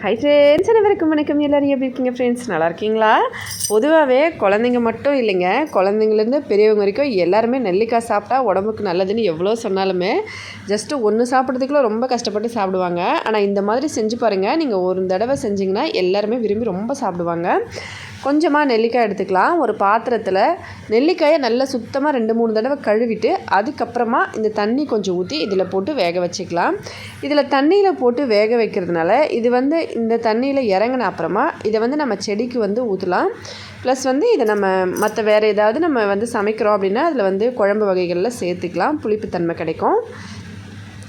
Hi friends அனைவருக்கும் வணக்கம். எல்லோரும் எப்படி இருக்கீங்க ஃப்ரெண்ட்ஸ் நல்லா இருக்கீங்களா? பொதுவாகவே குழந்தைங்க மட்டும் இல்லைங்க. குழந்தைங்கலேருந்து பெரியவங்க வரைக்கும் எல்லாருமே நெல்லிக்காய் சாப்பிட்டா உடம்புக்கு நல்லதுன்னு எவ்வளோ சொன்னாலுமே ஜஸ்ட்டு ஒன்று சாப்பிட்றதுக்குள்ள ரொம்ப கஷ்டப்பட்டு சாப்பிடுவாங்க. ஆனால் இந்த மாதிரி செஞ்சு பாருங்கள் நீங்கள் ஒரு தடவை செஞ்சிங்கன்னா எல்லாருமே விரும்பி ரொம்ப சாப்பிடுவாங்க. கொஞ்சமாக நெல்லிக்காய் எடுத்துக்கலாம். ஒரு பாத்திரத்தில் நெல்லிக்காயை நல்லா சுத்தமாக ரெண்டு மூணு தடவை கழுவிட்டு அதுக்கப்புறமா இந்த தண்ணி கொஞ்சம் ஊற்றி இதில் போட்டு வேக வச்சுக்கலாம். இதில் தண்ணியில் போட்டு வேக வைக்கிறதுனால இது வந்து இந்த தண்ணியில் இறங்கின அப்புறமா இதை வந்து நம்ம செடிக்கு வந்து ஊற்றலாம் ப்ளஸ் வந்து இதை நம்ம மற்ற வேறு ஏதாவது நம்ம வந்து சமைக்கிறோம் அப்படின்னா அதில் வந்து குழம்பு வகைகளில் சேர்த்துக்கலாம். புளிப்புத்தன்மை கிடைக்கும்.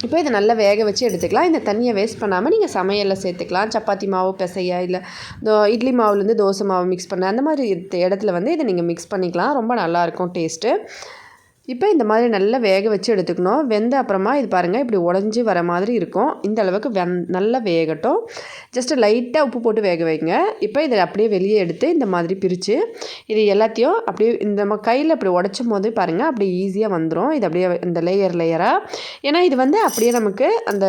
இப்போ இதை நல்லா வேக வச்சு எடுத்துக்கலாம். இந்த தண்ணியை வேஸ்ட் பண்ணாமல் நீங்கள் சமையலில் சேர்த்துக்கலாம். சப்பாத்தி மாவு பிசைய இல்லை தோ இட்லி மாவுலேருந்து தோசை மாவு மிக்ஸ் பண்ண அந்த மாதிரி இடத்துல வந்து இதை நீங்கள் மிக்ஸ் பண்ணிக்கலாம். ரொம்ப நல்லாயிருக்கும் டேஸ்ட்டு இப்போ இந்த மாதிரி நல்லா வேக வச்சு எடுத்துக்கணும். வெந்த அப்புறமா இது பாருங்கள் இப்படி உடஞ்சி வர மாதிரி இருக்கும். இந்த அளவுக்கு வெந் நல்லா வேகட்டும். ஜஸ்ட்டு லைட்டாக உப்பு போட்டு வேக வைங்க. இப்போ இதை அப்படியே வெளியே எடுத்து இந்த மாதிரி பிரித்து இது எல்லாத்தையும் அப்படியே இந்த நம்ம கையில் அப்படி உடச்சும் போது பாருங்கள் அப்படியே ஈஸியாக வந்துடும் இது அப்படியே இந்த லேயர் லேயராக ஏன்னா இது வந்து அப்படியே நமக்கு அந்த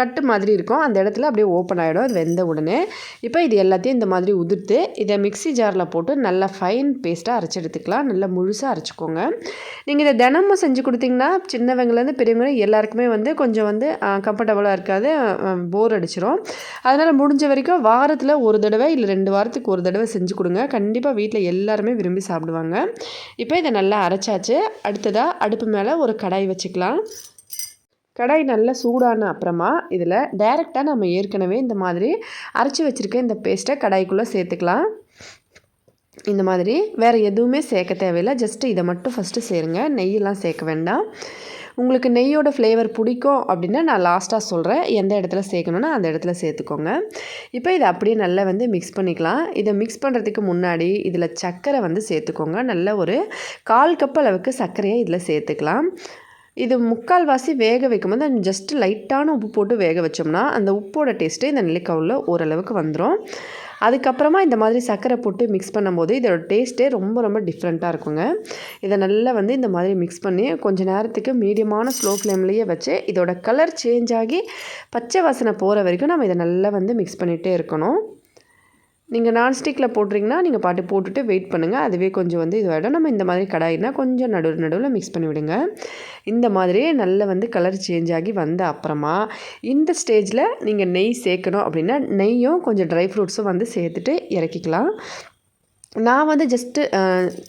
கட்டு மாதிரி இருக்கும். அந்த இடத்துல அப்படியே ஓப்பன் ஆகிடும் இது வெந்த உடனே. இப்போ இது எல்லாத்தையும் இந்த மாதிரி உதிர்த்து இதை மிக்சி ஜாரில் போட்டு நல்லா ஃபைன் பேஸ்ட்டாக அரைச்சி எடுத்துக்கலாம். நல்லா முழுசாக அரைச்சிக்கோங்க. நீங்கள் இதை தினமும் செஞ்சு கொடுத்தீங்கன்னா சின்னவங்கலேருந்து பெரியவங்க எல்லாருக்குமே வந்து கொஞ்சம் வந்து கம்ஃபர்டபுளாக இருக்காது. போர் அடிச்சிடும் அதனால் முடிஞ்ச வரைக்கும் வாரத்தில் ஒரு தடவை இல்லை ரெண்டு வாரத்துக்கு ஒரு தடவை செஞ்சு கொடுங்க. கண்டிப்பாக வீட்டில் எல்லாருமே விரும்பி சாப்பிடுவாங்க. இப்போ இதை நல்லா அரைச்சாச்சு. அடுத்ததாக அடுப்பு மேலே ஒரு கடாய் வச்சுக்கலாம். கடாய் நல்லா சூடான அப்புறமா இதில் டைரெக்டாக நம்ம ஏற்கனவே இந்த மாதிரி அரைச்சி வச்சுருக்க இந்த பேஸ்ட்டை கடாய்க்குள்ளே சேர்த்துக்கலாம். இந்த மாதிரி வேறு எதுவுமே சேர்க்க தேவையில்லை. ஜஸ்ட்டு இதை மட்டும் ஃபஸ்ட்டு சேருங்க. நெய்யெல்லாம் சேர்க்க வேண்டாம். உங்களுக்கு நெய்யோட ஃப்ளேவர் பிடிக்கும் அப்படின்னா நான் லாஸ்ட்டாக சொல்கிறேன் எந்த இடத்துல சேர்க்கணுன்னா அந்த இடத்துல சேர்த்துக்கோங்க. இப்போ இதை அப்படியே நல்லா வந்து மிக்ஸ் பண்ணிக்கலாம். இதை மிக்ஸ் பண்ணுறதுக்கு முன்னாடி இதில் சர்க்கரை வந்து சேர்த்துக்கோங்க. நல்ல ஒரு கால் கப் அளவுக்கு சர்க்கரையை இதில் சேர்த்துக்கலாம். இது முக்கால்வாசி வேக வைக்கும்போது ஜஸ்ட்டு லைட்டான உப்பு போட்டு வேக வச்சோம்னா அந்த உப்போட டேஸ்ட்டு இந்த நெல்லிக்காவில் ஓரளவுக்கு வந்துடும் அதுக்கப்புறமா இந்த மாதிரி சர்க்கரை போட்டு மிக்ஸ் பண்ணும்போது இதோட டேஸ்ட்டே ரொம்ப ரொம்ப டிஃப்ரெண்ட்டாக இருக்குங்க. இதை நல்லா வந்து இந்த மாதிரி மிக்ஸ் பண்ணி கொஞ்சம் நேரத்துக்கு மீடியமான ஸ்லோ ஃப்ளேம்லேயே வச்சு இதோட கலர் சேஞ்ச் ஆகி பச்சை வாசனை போகிற வரைக்கும் நம்ம இதை நல்லா வந்து மிக்ஸ் பண்ணிகிட்டே இருக்கணும். நீங்கள் நான்ஸ்டிக்கில் போட்டிங்கன்னா நீங்கள் பாட்டு போட்டுட்டு வெயிட் பண்ணுங்கள் அதுவே கொஞ்சம் வந்து இதுவாகிடும் நம்ம இந்த மாதிரி கடாயினா கொஞ்சம் நடுவில் நடுவில் மிக்ஸ் பண்ணி விடுங்க. இந்த மாதிரியே நல்ல வந்து கலர் சேஞ்ச் ஆகி வந்த அப்புறமா இந்த ஸ்டேஜில் நீங்கள் நெய் சேர்க்கணும் அப்படின்னா நெய்யும் கொஞ்சம் ட்ரை ஃப்ரூட்ஸும் வந்து சேர்த்துட்டு இறக்கிக்கலாம். நான் வந்து ஜஸ்ட்டு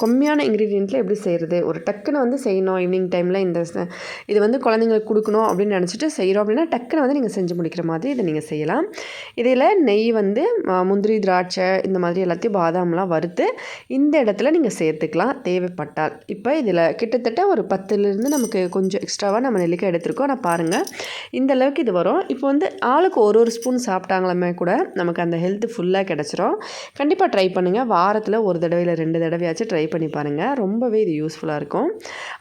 கம்மியான இன்க்ரீடியண்ட்டில் எப்படி செய்கிறது ஒரு டக்குன்னு வந்து செய்யணும் ஈவினிங் டைமில் இந்த இது வந்து குழந்தைங்களுக்கு கொடுக்கணும் அப்படின்னு நினச்சிட்டு செய்கிறோம் அப்படின்னா டக்குன்னு வந்து நீங்கள் செஞ்சு முடிக்கிற மாதிரி இதை நீங்கள் செய்யலாம். இதில் நெய் வந்து முந்திரி திராட்சை இந்த மாதிரி எல்லாத்தையும் பாதாம்லாம் வறுத்து இந்த இடத்துல நீங்கள் சேர்த்துக்கலாம். தேவைப்பட்டால். இப்போ இதில் கிட்டத்தட்ட ஒரு பத்துலேருந்து நமக்கு கொஞ்சம் எக்ஸ்ட்ராவாக நம்ம நெல்லிக்காய் எடுத்துருக்கோம். நான் பாருங்கள் இந்த அளவுக்கு இது வரும். இப்போ வந்து ஆளுக்கு ஒரு ஒரு ஸ்பூன் சாப்பிட்டாங்களுமே கூட நமக்கு அந்த ஹெல்த்து ஃபுல்லாக கிடச்சிரும். கண்டிப்பாக ட்ரை பண்ணுங்கள் வாரத்தில் வாரத்தில் ஒரு தடவை இல்லை ரெண்டு தடவையாச்சும் ட்ரை பண்ணி பாருங்கள் ரொம்பவே இது யூஸ்ஃபுல்லாக இருக்கும்.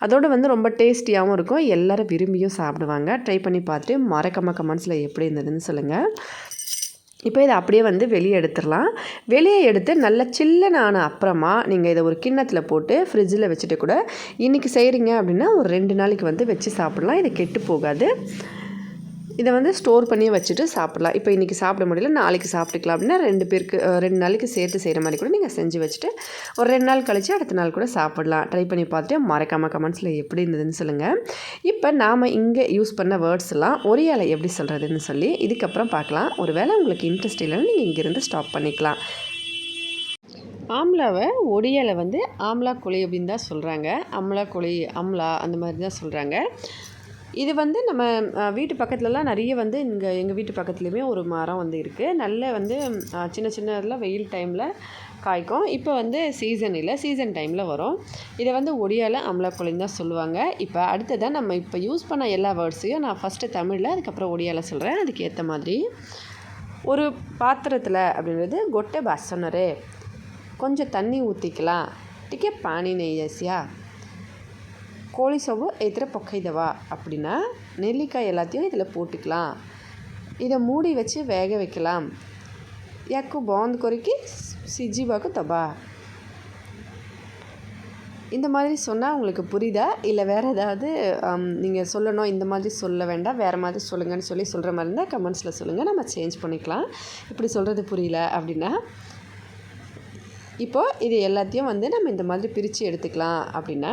அதோடு வந்து ரொம்ப டேஸ்டியாகவும் இருக்கும். எல்லோரும் விரும்பியும் சாப்பிடுவாங்க. ட்ரை பண்ணி பார்த்துட்டு மறக்காம கமெண்ட்ஸில் எப்படி இருந்ததுன்னு சொல்லுங்கள் இப்போ இதை அப்படியே வந்து வெளியே எடுத்துடலாம். வெளியே எடுத்து நல்லா சில்லனான அப்புறமா நீங்கள் இதை ஒரு கிண்ணத்தில் போட்டு ஃப்ரிட்ஜில் வச்சுட்டு கூட இன்றைக்கி செய்கிறீங்க அப்படின்னா ஒரு ரெண்டு நாளைக்கு வந்து வச்சு சாப்பிட்லாம். இது கெட்டு போகாது. இதை வந்து ஸ்டோர் பண்ணி வச்சுட்டு சாப்பிட்லாம். இப்போ இன்றைக்கி சாப்பிட முடியல நாளைக்கு சாப்பிட்டுக்கலாம் அப்படின்னா ரெண்டு பேருக்கு ரெண்டு நாளைக்கு சேர்த்து செய்கிற மாதிரி கூட நீங்கள் செஞ்சு வச்சுட்டு ஒரு ரெண்டு நாள் கழித்து அடுத்த நாள் கூட சாப்பிட்லாம். ட்ரை பண்ணி பார்த்துட்டு மறக்காமல் கமெண்ட்ஸில் எப்படி இருந்ததுன்னு சொல்லுங்கள் இப்போ நாம் இங்கே யூஸ் பண்ண வேர்ட்ஸ் எல்லாம் ஒரியாலை எப்படி சொல்கிறதுன்னு சொல்லி இதுக்கப்புறம் பார்க்கலாம். ஒரு வேளை உங்களுக்கு இன்ட்ரெஸ்ட் இல்லைன்னு நீங்கள் இங்கேருந்து ஸ்டாப் பண்ணிக்கலாம். ஆம்லாவை ஒடியால் வந்து ஆம்லா கொழி அப்படின்னு தான் சொல்கிறாங்க அம்லா கொழி அம்லா அந்த மாதிரி தான் சொல்கிறாங்க இது வந்து நம்ம வீட்டு பக்கத்துலலாம் நிறைய வந்து இங்கே எங்கள் வீட்டு பக்கத்துலேயுமே ஒரு மரம் வந்து இருக்குது நல்ல வந்து சின்ன சின்னதெல்லாம் வெயில் டைமில் காய்க்கும். இப்போ வந்து சீசன் இல்லை சீசன் டைமில் வரும். இதை வந்து ஒடியால் அம்பலக்குழின்னு தான் சொல்லுவாங்க. இப்போ அடுத்ததான் நம்ம இப்போ யூஸ் பண்ண எல்லா வேர்ட்ஸையும் நான் ஃபஸ்ட்டு தமிழில் அதுக்கப்புறம் ஒடியால் சொல்கிறேன் அதுக்கு ஏற்ற மாதிரி ஒரு பாத்திரத்தில் அப்படின்றது கொட்டை பசனரு கொஞ்சம் தண்ணி ஊற்றிக்கலாம் டிக்கே பானி நெய்யசியா கோழி சோவு எத்திர பொக்கைதவா அப்படின்னா நெல்லிக்காய் எல்லாத்தையும் இதில் போட்டுக்கலாம். இதை மூடி வச்சு வேக வைக்கலாம். யாக்கு பாந்து கொறிக்கி சிஜிவாக்கு தபா. இந்த மாதிரி சொன்னால் உங்களுக்கு புரியுதா? இல்லை வேறு ஏதாவது நீங்கள் சொல்லணும் இந்த மாதிரி சொல்ல வேண்டாம் வேறு மாதிரி சொல்லுங்கன்னு சொல்லி சொல்கிற மாதிரி இருந்தால் கமெண்ட்ஸில் சொல்லுங்கள் நம்ம சேஞ்ச் பண்ணிக்கலாம். இப்படி சொல்கிறது புரியல அப்படின்னா இப்போது இது எல்லாத்தையும் வந்து நம்ம இந்த மாதிரி பிரித்து எடுத்துக்கலாம் அப்படின்னா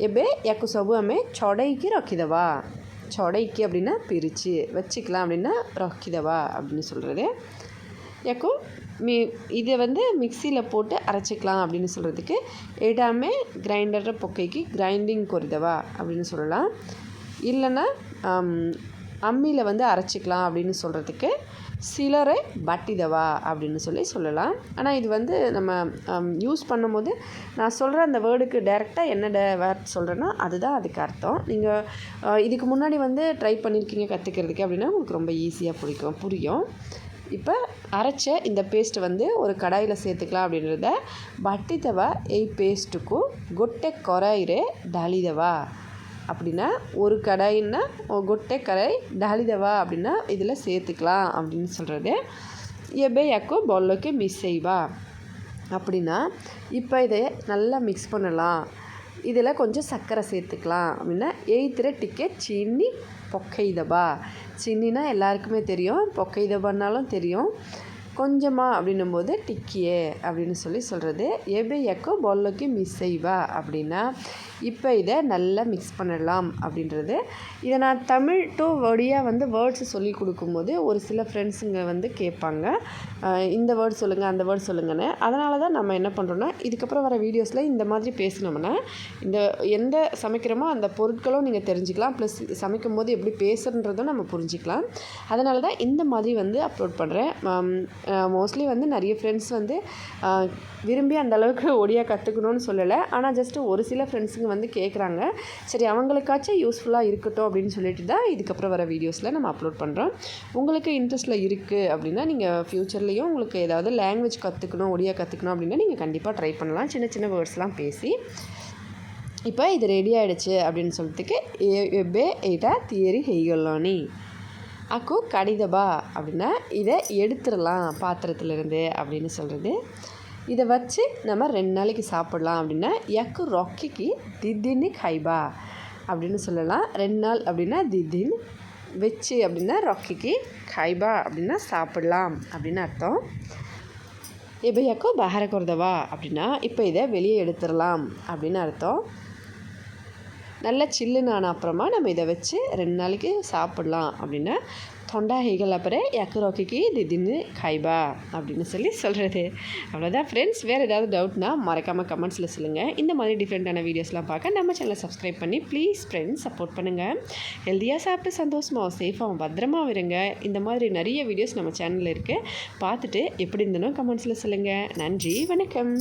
ଏବେ ୟାକୁ ସବୁ ଆମେ ଛଡ଼େଇକି ରଖିଦେବା ଛଡ଼େଇକି அப்படின்னா பிரித்து வச்சுக்கலாம் அப்படின்னா ரக்கிதவா அப்படின்னு சொல்கிறது யாக்கோ மி இதை வந்து மிக்சியில் போட்டு அரைச்சிக்கலாம் அப்படின்னு சொல்கிறதுக்கு எடாமே கிரைண்டர் பொக்கைக்கு கிரைண்டிங் கொரிதவா அப்படின்னு சொல்லலாம் இல்லைன்னா அம்மியில் வந்து அரைச்சிக்கலாம் அப்படின்னு சொல்கிறதுக்கு சிலரை பட்டிதவா அப்படின்னு சொல்லி சொல்லலாம். ஆனால் இது வந்து நம்ம யூஸ் பண்ணும்போது நான் சொல்கிற அந்த வேர்டுக்கு டைரெக்டாக என்ன டே வேர்ட் சொல்கிறேன்னா அதுதான் அதுக்கு அர்த்தம். நீங்கள் இதுக்கு முன்னாடி வந்து ட்ரை பண்ணியிருக்கீங்க கற்றுக்கிறதுக்கு அப்படின்னா உங்களுக்கு ரொம்ப ஈஸியாக பிடிக்கும் புரியும். இப்போ அரைச்ச இந்த பேஸ்ட்டு வந்து ஒரு கடாயில் சேர்த்துக்கலாம் அப்படின்றத பட்டிதவா எய் பேஸ்ட்டுக்கும் கொட்டை கொராயிரே டலிதவா அப்படின்னா ஒரு கடாயின்னா கொட்டை கடாய் டாலிதவா அப்படின்னா இதில் சேர்த்துக்கலாம் அப்படின்னு சொல்கிறது. எபே யாக்கோ பொல்லோக்கு மிஸ் செய்வா. அப்படின்னா இப்போ இதை நல்லா மிக்ஸ் பண்ணலாம். இதில் கொஞ்சம் சர்க்கரை சேர்த்துக்கலாம் அப்படின்னா எய்த்துற டிக்கெட் சின்னி பொக்கைதபா சின்னினா எல்லாருக்குமே தெரியும் பொக்கைதபான்னாலும் தெரியும். கொஞ்சமாக அப்படின்னும்போது டிக்கியே அப்படின்னு சொல்லி சொல்கிறது எபே எக்கோ பொல்லோக்கு மிஸ் செய்வா அப்படின்னா இப்போ இதை நல்லா மிக்ஸ் பண்ணலாம் அப்படின்றது. இதை நான் தமிழ் டு ஒடியாக வந்து வேர்ட்ஸ் சொல்லி கொடுக்கும்போது ஒரு சில ஃப்ரெண்ட்ஸுங்க வந்து கேட்பாங்க. இந்த வேர்ட் சொல்லுங்கள் அந்த வேர்ட் சொல்லுங்கன்னு. அதனால தான் நம்ம என்ன பண்ணுறோன்னா இதுக்கப்புறம் வர வீடியோஸில் இந்த மாதிரி பேசினோம்னா இந்த எந்த சமைக்கிறோமோ அந்த பொருட்களும் நீங்கள் தெரிஞ்சுக்கலாம். ப்ளஸ் சமைக்கும் போது எப்படி பேசுகிறன்றதும் நம்ம புரிஞ்சிக்கலாம். அதனால தான் இந்த மாதிரி வந்து அப்லோட் பண்ணுறேன் மோஸ்ட்லி வந்து நிறைய ஃப்ரெண்ட்ஸ் வந்து விரும்பி அந்தளவுக்கு ஒடியா ஒடியாக கற்றுக்கணும்னு சொல்லலை. ஆனால் ஜஸ்ட்டு ஒரு சில ஃப்ரெண்ட்ஸுங்க வந்து கேட்குறாங்க சரி அவங்களுக்காச்சும் யூஸ்ஃபுல்லாக இருக்கட்டும் அப்படின்னு சொல்லிட்டு தான் இதுக்கப்புறம் வர வீடியோஸில் நம்ம அப்லோட் பண்ணுறோம் உங்களுக்கு இன்ட்ரெஸ்ட்டில் இருக்குது அப்படின்னா நீங்கள் ஃப்யூச்சர்லேயும் உங்களுக்கு ஏதாவது லாங்குவேஜ் கற்றுக்கணும் ஒடியாக கற்றுக்கணும் அப்படின்னா நீங்கள் கண்டிப்பாக ட்ரை பண்ணலாம். சின்ன சின்ன வேர்ட்ஸ்லாம் பேசி. இப்போ இது ரெடி ஆகிடுச்சு அப்படின்னு சொல்கிறதுக்கு எபே எயிட்டா தியரி ஹெய்கொல்லானி அக்கு கடிதபா அப்படின்னா இதை எடுத்துடலாம் பாத்திரத்துலேருந்து அப்படின்னு சொல்கிறது இதை வச்சு நம்ம ரெண்டு நாளைக்கு சாப்பிட்லாம் அப்படின்னா எக்கு ரொக்கிக்கு திதின்னு கைபா அப்படின்னு சொல்லலாம். ரெண்டு நாள் அப்படின்னா திதின் வச்சு அப்படின்னா ரொக்கிக்கு ஹைபா அப்படின்னா சாப்பிட்லாம் அப்படின்னு அர்த்தம். இப்போ எக்கோ பஹர குறதவா அப்படின்னா இப்போ இதை வெளியே எடுத்துடலாம் அப்படின்னு அர்த்தம். நல்லா சில்லுனான அப்புறமா நம்ம இதை வச்சு ரெண்டு நாளைக்கு சாப்பிட்லாம் அப்படின்னா தொண்டா ஹீகல் அப்புறம் யக்கு திடீர்னு காய்பா அப்படின்னு சொல்லி சொல்கிறது அவ்வளோதான் ஃப்ரெண்ட்ஸ் வேறு ஏதாவது டவுட்னா மறக்காமல் கமெண்ட்ஸில் சொல்லுங்கள் இந்த மாதிரி டிஃப்ரெண்ட்டான வீடியோஸ்லாம் பார்க்க நம்ம சேனலை சப்ஸ்கிரைப் பண்ணி ப்ளீஸ் ஃப்ரெண்ட்ஸ் சப்போர்ட் பண்ணுங்கள் ஹெல்த்தியாக சாப்பிட்டு சந்தோஷமாக சேஃபாக பத்திரமாக இருங்க. இந்த மாதிரி நிறைய வீடியோஸ் நம்ம சேனலில் இருக்குது பார்த்துட்டு எப்படி இருந்தனோ கமெண்ட்ஸில் சொல்லுங்கள் நன்றி வணக்கம்.